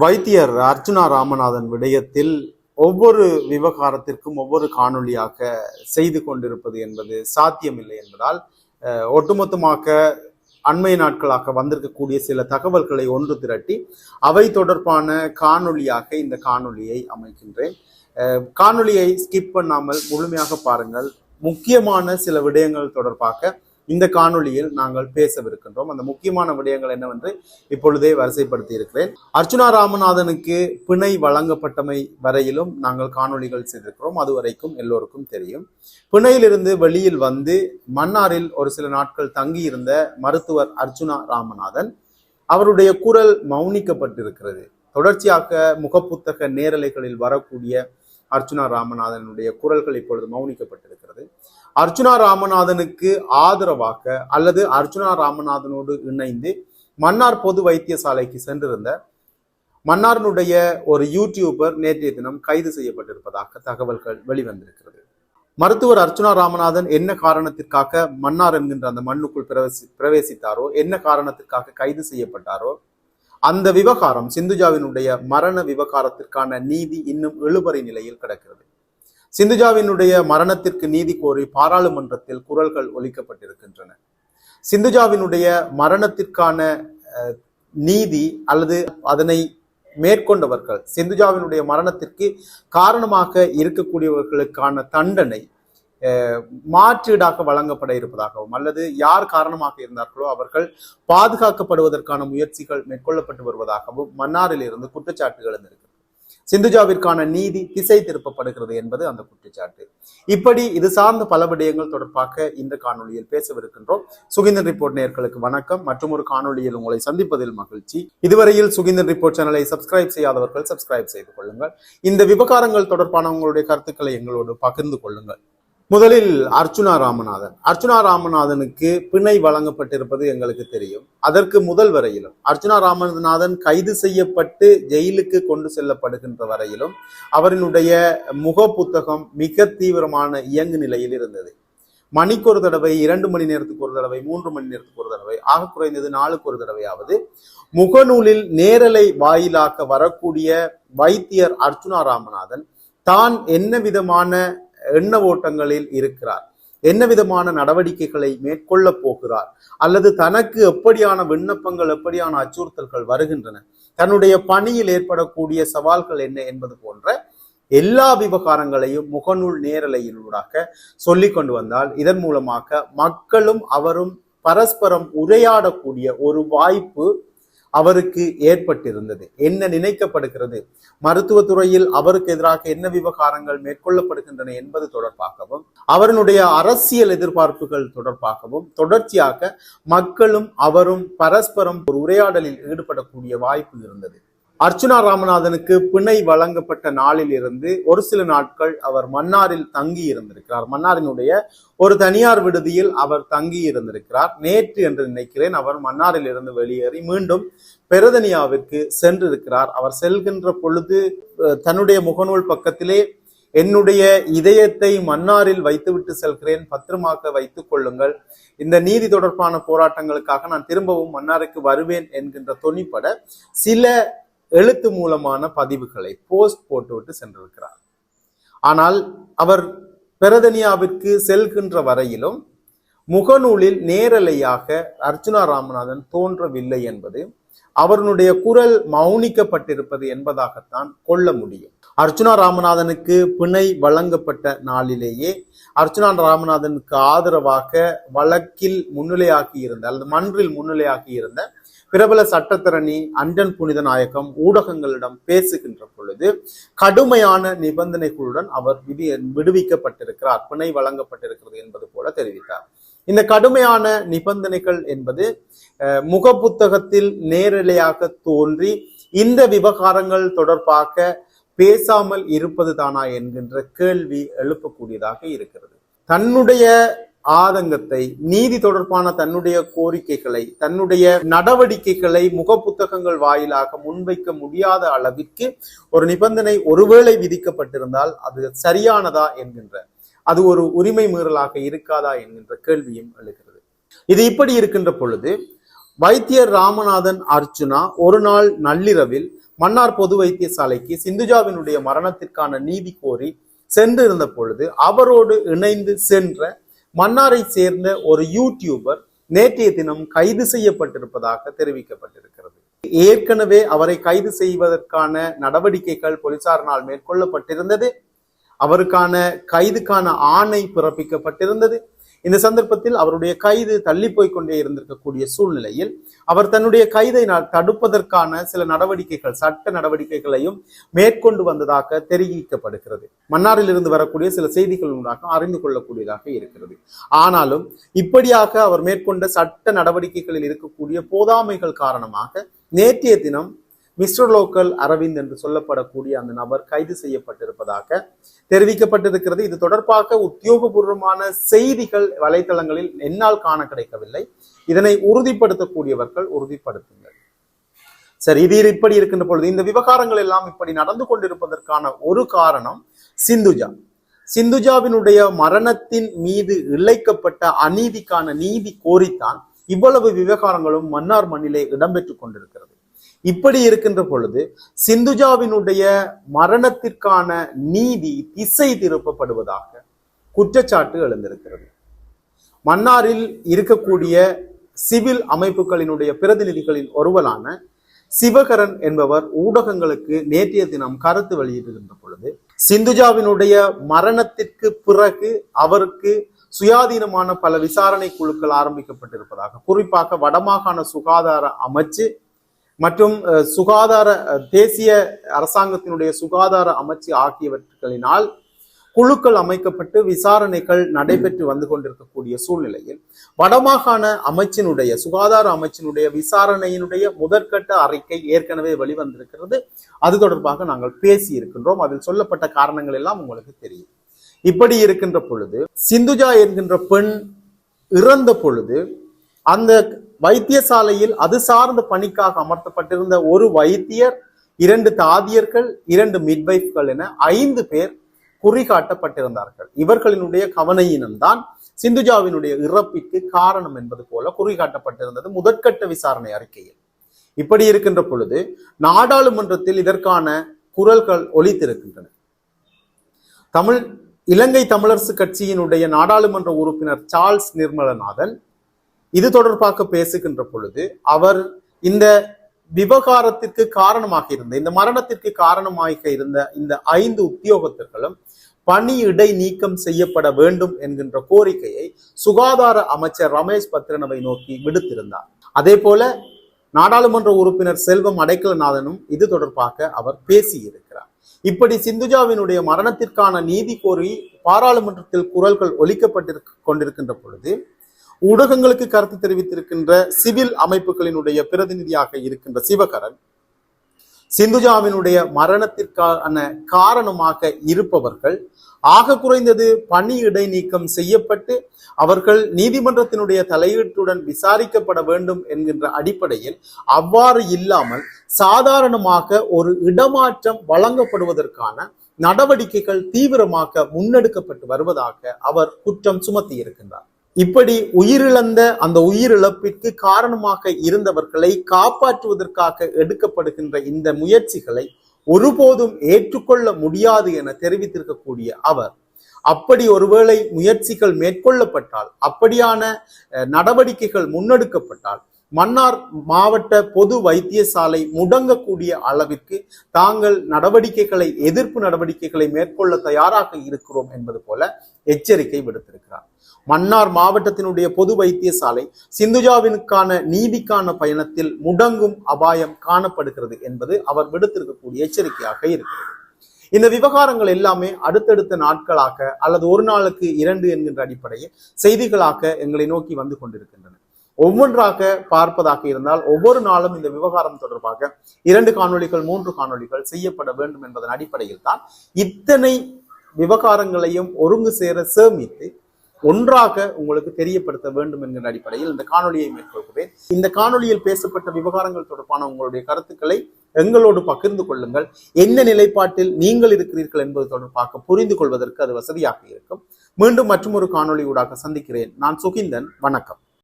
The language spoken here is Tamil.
வைத்தியர் அர்ஜுனா ராமநாதன் விடயத்தில் ஒவ்வொரு விவகாரத்திற்கும் ஒவ்வொரு காணொளியாக செய்து கொண்டிருப்பது என்பது சாத்தியமில்லை என்பதால் ஒட்டுமொத்தமாக அண்மை நாட்களாக வந்திருக்கக்கூடிய சில தகவல்களை ஒன்று திரட்டி அவை தொடர்பான காணொளியாக இந்த காணொளியை அமைக்கின்றேன். காணொளியை ஸ்கிப் பண்ணாமல் முழுமையாக பாருங்கள். முக்கியமான சில விடயங்கள் தொடர்பாக இந்த காணொளியில் நாங்கள் பேசவிருக்கின்றோம். அந்த முக்கியமான விடயங்கள் என்னவென்று இப்பொழுதே வரிசைப்படுத்தி இருக்கிறேன் அர்ச்சுனா ராமநாதனுக்கு பிணை வழங்கப்பட்டமை வரையிலும் நாங்கள் காணொளிகள் செய்திருக்கிறோம். அது வரைக்கும் எல்லோருக்கும் தெரியும். பிணையிலிருந்து வெளியில் வந்து மன்னாரில் ஒரு சில நாட்கள் தங்கியிருந்த மருத்துவர் அர்ச்சுனா ராமநாதன் அவருடைய குரல் மௌனிக்கப்பட்டிருக்கிறது. தொடர்ச்சியாக முகப்புத்தக நேரலைகளில் வரக்கூடிய அர்ச்சுனா ராமநாதனுடைய குரல்கள் இப்பொழுது மௌனிக்கப்பட்டிருக்கிறது. அர்ச்சுனா ராமநாதனுக்கு ஆதரவாக அல்லது அர்ச்சுனா ராமநாதனோடு இணைந்து மன்னார் பொது வைத்தியசாலைக்கு சென்றிருந்த மன்னாரினுடைய ஒரு யூடியூபர் நேற்றைய தினம் கைது செய்யப்பட்டிருப்பதாக தகவல்கள் வெளிவந்திருக்கிறது. மருத்துவர் அர்ச்சுனா ராமநாதன் என்ன காரணத்திற்காக மன்னார் என்கின்ற அந்த மண்ணுக்குள் பிரவேசி பிரவேசித்தாரோ? என்ன காரணத்திற்காக கைது செய்யப்பட்டாரோ? அந்த விவகாரம் சிந்துஜாவினுடைய மரண விவகாரத்திற்கான நீதி இன்னும் எழுபறை நிலையில் கிடக்கிறது. சிந்துஜாவினுடைய மரணத்திற்கு நீதி கோரி பாராளுமன்றத்தில் குரல்கள் ஒலிக்கப்பட்டிருக்கின்றன. சிந்துஜாவினுடைய மரணத்திற்கான நீதி அல்லது அதனை மேற்கொண்டவர்கள் சிந்துஜாவினுடைய மரணத்திற்கு காரணமாக இருக்கக்கூடியவர்களுக்கான தண்டனை மாற்றீடாக வழங்கப்பட இருப்பதாகவும் அல்லது யார் காரணமாக இருந்தார்களோ அவர்கள் பாதுகாக்கப்படுவதற்கான முயற்சிகள் மேற்கொள்ளப்பட்டு வருவதாகவும் மன்னாரில் இருந்து குற்றச்சாட்டுகள் இருந்திருக்கு சிந்துஜாவிற்கான நீதி திசை திருப்பப்படுகிறது என்பது அந்த குற்றச்சாட்டு. இப்படி இது சார்ந்த பல விடயங்கள் தொடர்பாக இந்த காணொலியில் பேசவிருக்கின்றோம். சுகிந்தன் ரிப்போர்ட் நேர்களுக்கு வணக்கம். மற்றும் ஒரு காணொளியில் உங்களை சந்திப்பதில் மகிழ்ச்சி. இதுவரையில் சுகிந்தன் ரிப்போர்ட் சேனலை சப்ஸ்கிரைப் செய்யாதவர்கள் சப்ஸ்கிரைப் செய்து கொள்ளுங்கள். இந்த விவகாரங்கள் தொடர்பான உங்களுடைய கருத்துக்களை எங்களோடு பகிர்ந்து கொள்ளுங்கள். முதலில் அர்ச்சுனா ராமநாதன். அர்ச்சுனா ராமநாதனுக்கு பிணை வழங்கப்பட்டிருப்பது எங்களுக்கு தெரியும். அதற்கு முதல் வரையிலும் அர்ச்சுனா ராமநாதன் கைது செய்யப்பட்டு ஜெயிலுக்கு கொண்டு செல்லப்படுகின்ற வரையிலும் அவரினுடைய முக புத்தகம் மிக தீவிரமான இயங்கு நிலையில் இருந்தது. மணிக்கு ஒரு தடவை இரண்டு மணி நேரத்துக்கு ஒரு தடவை மூன்று மணி நேரத்துக்கு ஒரு தடவை ஆக குறைந்தது நாளுக்கு ஒரு தடவையாவது முகநூலில் நேரலை வாயிலாக வரக்கூடிய வைத்தியர் அர்ச்சுனா ராமநாதன் தான் என்ன விதமான எண்ண ஓட்டங்களில் இருக்கிறார். என்ன விதமான நடவடிக்கைகளை மேற்கொள்ள போகிறார்? அல்லது தனக்கு எப்படியான விண்ணப்பங்கள் எப்படியான அச்சுறுத்தல்கள் வருகின்றன? தன்னுடைய பணியில் ஏற்படக்கூடிய சவால்கள் என்ன என்பது போன்ற எல்லா விவகாரங்களையும் முகநூல் நேரலையினூடாக சொல்லி கொண்டு வந்தால் இதன் மூலமாக மக்களும் அவரும் பரஸ்பரம் உரையாடக்கூடிய ஒரு வாய்ப்பு அவருக்கு ஏற்பட்டிருந்தது. என்ன நினைக்கப்படுகிறது? மருத்துவத்துறையில் அவருக்கு எதிராக என்ன விவகாரங்கள் மேற்கொள்ளப்படுகின்றன என்பது தொடர்பாகவும் அவருடைய அரசியல் எதிர்பார்ப்புகள் தொடர்பாகவும் தொடர்ச்சியாக மக்களும் அவரும் பரஸ்பரம் ஒரு உரையாடலில் ஈடுபடக்கூடிய வாய்ப்பு இருந்தது. அர்ச்சுனா ராமநாதனுக்கு பிணை வழங்கப்பட்ட நாளில் இருந்து ஒரு சில நாட்கள் அவர் மன்னாரில் தங்கி இருந்திருக்கிறார். மன்னாரினுடைய ஒரு தனியார் விடுதியில் அவர் தங்கி இருந்திருக்கிறார். நேற்று என்று நினைக்கிறேன் அவர் மன்னாரில் இருந்து வெளியேறி மீண்டும் பெருதனியாவிற்கு சென்றிருக்கிறார். அவர் செல்கின்ற பொழுது தன்னுடைய முகநூல் பக்கத்திலே என்னுடைய இதயத்தை மன்னாரில் வைத்துவிட்டு செல்கிறேன். பத்திரமாக்க வைத்துக் கொள்ளுங்கள். இந்த நீதி தொடர்பான போராட்டங்களுக்காக நான் திரும்பவும் மன்னாருக்கு வருவேன் என்கின்ற தொனிப்பட சில எழுத்து மூலமான பதிவுகளை போஸ்ட் போட்டுவிட்டு சென்றிருக்கிறார். ஆனால் அவர் பெரதனியாவிற்கு செல்கின்ற வரையிலும் முகநூலில் நேரலையாக அர்ச்சுனா ராமநாதன் தோன்றவில்லை என்பது அவருடைய குரல் மௌனிக்கப்பட்டிருப்பது என்பதாகத்தான் கொள்ள முடியும். அர்ச்சுனா ராமநாதனுக்கு பிணை வழங்கப்பட்ட நாளிலேயே அர்ச்சுனா ராமநாதனுக்கு ஆதரவாக வழக்கில் முன்னிலையாகி இருந்த அல்லது மன்றில் முன்னிலையாகி இருந்த பிரபல சட்டத்தரணி அண்டன் புனித நாயகம் ஊடகங்களிடம் பேசுகின்ற பொழுது கடுமையான நிபந்தனைகளுடன் அவர் விதி விடுவிக்கப்பட்டிருக்கிறார் பிணை வழங்கப்பட்டிருக்கிறது என்பது போல தெரிவித்தார். இந்த கடுமையான நிபந்தனைகள் என்பது முகப்புத்தகத்தில் நேரலையாக தோன்றி இந்த விவகாரங்கள் தொடர்பாக பேசாமல் இருப்பது தானா என்கின்ற கேள்வி எழுப்பக்கூடியதாக இருக்கிறது. தன்னுடைய ஆதங்கத்தை நீதி தொடர்பான தன்னுடைய கோரிக்கைகளை தன்னுடைய நடவடிக்கைகளை முகப்புத்தகங்கள் வாயிலாக முன்வைக்க முடியாத அளவிற்கு ஒரு நிபந்தனை ஒருவேளை விதிக்கப்பட்டிருந்தால் அது சரியானதா என்கின்ற அது ஒரு உரிமை மீறலாக இருக்காதா என்கின்ற கேள்வியும் எழுகிறது. இது இப்படி இருக்கின்ற பொழுது வைத்தியர் ராமநாதன் அர்ச்சுனா ஒரு நாள் நள்ளிரவில் மன்னார் பொது வைத்தியசாலைக்கு சிந்துஜாவினுடைய மரணத்திற்கான நீதி கோரி சென்றிருந்த பொழுது அவரோடு இணைந்து சென்ற மன்னாரை சேர்ந்த ஒரு யூடியூபர் நேற்றைய தினம் கைது செய்யப்பட்டிருப்பதாக தெரிவிக்கப்பட்டிருக்கிறது. ஏற்கனவே அவரை கைது செய்வதற்கான நடவடிக்கைகள் போலீசாரினால் மேற்கொள்ளப்பட்டிருந்தது. அவருக்கான கைதுக்கான ஆணை பிறப்பிக்கப்பட்டிருந்தது. இந்த சந்தர்ப்பத்தில் அவருடைய கைது தள்ளி போய் கொண்டே இருந்திருக்கக்கூடிய சூழ்நிலையில் அவர் தன்னுடைய கைதை தடுப்பதற்கான சில நடவடிக்கைகள் சட்ட நடவடிக்கைகளையும் மேற்கொண்டு வந்ததாக தெரிவிக்கப்படுகிறது. மன்னாரில் இருந்து வரக்கூடிய சில செய்திகள் உண்டாக அறிந்து கொள்ளக்கூடியதாக இருக்கிறது. ஆனாலும் இப்படியாக அவர் மேற்கொண்ட சட்ட நடவடிக்கைகளில் இருக்கக்கூடிய போதாமைகள் காரணமாக நேற்றைய தினம் மிஸ்டர் லோக்கல் அரவிந்த் என்று சொல்லப்படக்கூடிய அந்த நபர் கைது செய்யப்பட்டிருப்பதாக தெரிவிக்கப்பட்டிருக்கிறது. இது தொடர்பாக உத்தியோகபூர்வமான செய்திகள் வலைத்தளங்களில் என்னால் காண கிடைக்கவில்லை. இதனை உறுதிப்படுத்தக்கூடியவர்கள் உறுதிப்படுத்துங்கள். சரி இது இப்படி இருக்கின்ற பொழுது இந்த விவகாரங்கள் எல்லாம் இப்படி நடந்து கொண்டிருப்பதற்கான ஒரு காரணம் சிந்துஜா. சிந்துஜாவினுடைய மரணத்தின் மீது இழைக்கப்பட்ட அநீதிக்கான நீதி கோரித்தான் இவ்வளவு விவகாரங்களும் மன்னார் மண்ணிலே இடம்பெற்றுக் கொண்டிருக்கிறது. இப்படி இருக்கின்ற பொழுது சிந்துஜாவினுடைய மரணத்திற்கான நீதி திசை திருப்பப்படுவதாக குற்றச்சாட்டு எழுந்திருக்கிறது. மன்னாரில் இருக்கக்கூடிய சிவில் அமைப்புகளினுடைய பிரதிநிதிகளில் ஒருவரான சிவகரன் என்பவர் ஊடகங்களுக்கு நேற்றைய தினம் கருத்து வெளியிட்டிருந்த பொழுது சிந்துஜாவினுடைய மரணத்திற்கு பிறகு அவருக்கு சுயாதீனமான பல விசாரணை குழுக்கள் ஆரம்பிக்கப்பட்டிருப்பதாக குறிப்பாக வடமாகாண சுகாதார அமைச்சு மற்றும் அஹ், சுகாதார தேசிய அரசாங்கத்தினுடைய சுகாதார அமைச்சு ஆகியவற்றினால் குழுக்கள் அமைக்கப்பட்டு விசாரணைகள் நடைபெற்று வந்து கொண்டிருக்கக்கூடிய சூழ்நிலையில் வடமாகாண அமைச்சினுடைய சுகாதார அமைச்சினுடைய விசாரணையினுடைய முதற்கட்ட அறிக்கை ஏற்கனவே வெளிவந்திருக்கிறது. அது தொடர்பாக நாங்கள் பேசி இருக்கின்றோம் அதில் சொல்லப்பட்ட காரணங்கள் எல்லாம் உங்களுக்கு தெரியும். இப்படி இருக்கின்ற பொழுது சிந்துஜா என்கின்ற பெண் இறந்த பொழுது அந்த வைத்தியசாலையில் அது சார்ந்த பணிக்காக அமர்த்தப்பட்டிருந்த ஒரு வைத்தியர் இரண்டு தாதியர்கள் இரண்டு மிட்வைஃப்கள் என ஐந்து பேர் குறிகாட்டப்பட்டிருந்தார்கள். இவர்களினுடைய கவனையினம்தான் சிந்துஜாவினுடைய இறப்பிற்கு காரணம் என்பது போல குறிகாட்டப்பட்டிருந்தது முதற்கட்ட விசாரணை அறிக்கையில். இப்படி இருக்கின்ற பொழுது நாடாளுமன்றத்தில் இதற்கான குரல்கள் ஒலித்திருக்கின்றன. தமிழ் இலங்கை தமிழரசு கட்சியினுடைய நாடாளுமன்ற உறுப்பினர் சார்ல்ஸ் நிர்மலநாதன் இது தொடர்பாக பேசுகின்ற பொழுது அவர் இந்த விவகாரத்திற்கு காரணமாக இருந்த இந்த மரணத்திற்கு காரணமாக இருந்த இந்த ஐந்து உத்தியோகத்தர்களும் பணி இடை நீக்கம் செய்யப்பட வேண்டும் என்கின்ற கோரிக்கையை சுகாதார அமைச்சர் ரமேஷ் பத்ரனவை நோக்கி விடுத்திருந்தார். அதே போல நாடாளுமன்ற உறுப்பினர் செல்வம் அடைக்கலநாதனும் இது தொடர்பாக அவர் பேசியிருக்கிறார். இப்படி சிந்துஜாவினுடைய மரணத்திற்கான நீதி கோரி பாராளுமன்றத்தில் குரல்கள் ஒலிக்கப்பட்டிருக்க கொண்டிருக்கின்ற பொழுது ஊடகங்களுக்கு கருத்து தெரிவித்திருக்கின்ற சிவில் அமைப்புகளினுடைய பிரதிநிதியாக இருக்கின்ற சிவகரன் சிந்துஜாவினுடைய மரணத்திற்கான காரணமாக இருப்பவர்கள் ஆக குறைந்தது பணி இடைநீக்கம் செய்யப்பட்டு அவர்கள் நீதிமன்றத்தினுடைய தலையீட்டுடன் விசாரிக்கப்பட வேண்டும் என்கின்ற அடிப்படையில் அவ்வாறு இல்லாமல் சாதாரணமாக ஒரு இடமாற்றம் வழங்கப்படுவதற்கான நடவடிக்கைகள் தீவிரமாக முன்னெடுக்கப்பட்டு வருவதாக அவர் குற்றம் சுமத்தி இருக்கின்றார் இப்படி உயிரிழந்த அந்த உயிரிழப்பிற்கு காரணமாக இருந்தவர்களை காப்பாற்றுவதற்காக எடுக்கப்படுகின்ற இந்த முயற்சிகளை ஒருபோதும் ஏற்றுக்கொள்ள முடியாது என தெரிவித்திருக்கக்கூடிய அவர் அப்படி ஒருவேளை முயற்சிகள் மேற்கொள்ளப்பட்டால் அப்படியான நடவடிக்கைகள் முன்னெடுக்கப்பட்டால் மன்னார் மாவட்ட பொது வைத்தியசாலை முடங்கக்கூடிய அளவிற்கு தாங்கள் நடவடிக்கைகளை எதிர்ப்பு நடவடிக்கைகளை மேற்கொள்ள தயாராக இருக்கிறோம் என்பது போல எச்சரிக்கை விடுத்திருக்கிறார். மன்னார் மாவட்டத்தினுடைய பொது வைத்தியசாலை சிந்துஜாவினுக்கான நீதிக்கான பயணத்தில் முடங்கும் அபாயம் காணப்படுகிறது என்பது அவர் விடுத்திருக்கக்கூடிய எச்சரிக்கையாக இருக்கிறது. இந்த விவகாரங்கள் எல்லாமே அடுத்தடுத்த நாட்களாக அல்லது ஒரு நாளுக்கு இரண்டு என்கின்ற அடிப்படையில் செய்திகளாக எங்களை நோக்கி வந்து கொண்டிருக்கின்றன. ஒவ்வொன்றாக பார்ப்பதாக இருந்தால் ஒவ்வொரு நாளும் இந்த விவகாரம் தொடர்பாக இரண்டு காணொளிகள் மூன்று காணொளிகள் செய்யப்பட வேண்டும் என்பதன் அடிப்படையில் தான் இத்தனை விவகாரங்களையும் ஒருங்கு சேர சேமித்து ஒன்றாக உங்களுக்கு தெரியப்படுத்த வேண்டும் என்கிற அடிப்படையில் இந்த காணொலியை மேற்கொள்கிறேன். இந்த காணொளியில் பேசப்பட்ட விவகாரங்கள் தொடர்பான உங்களுடைய கருத்துக்களை எங்களோடு பகிர்ந்து கொள்ளுங்கள். என்ன நிலைப்பாட்டில் நீங்கள் இருக்கிறீர்கள் என்பது தொடர்பாக புரிந்து கொள்வதற்கு அது வசதியாக இருக்கும். மீண்டும் மற்றும் ஒரு ஊடாக சந்திக்கிறேன். நான் சுகிந்தன். வணக்கம்.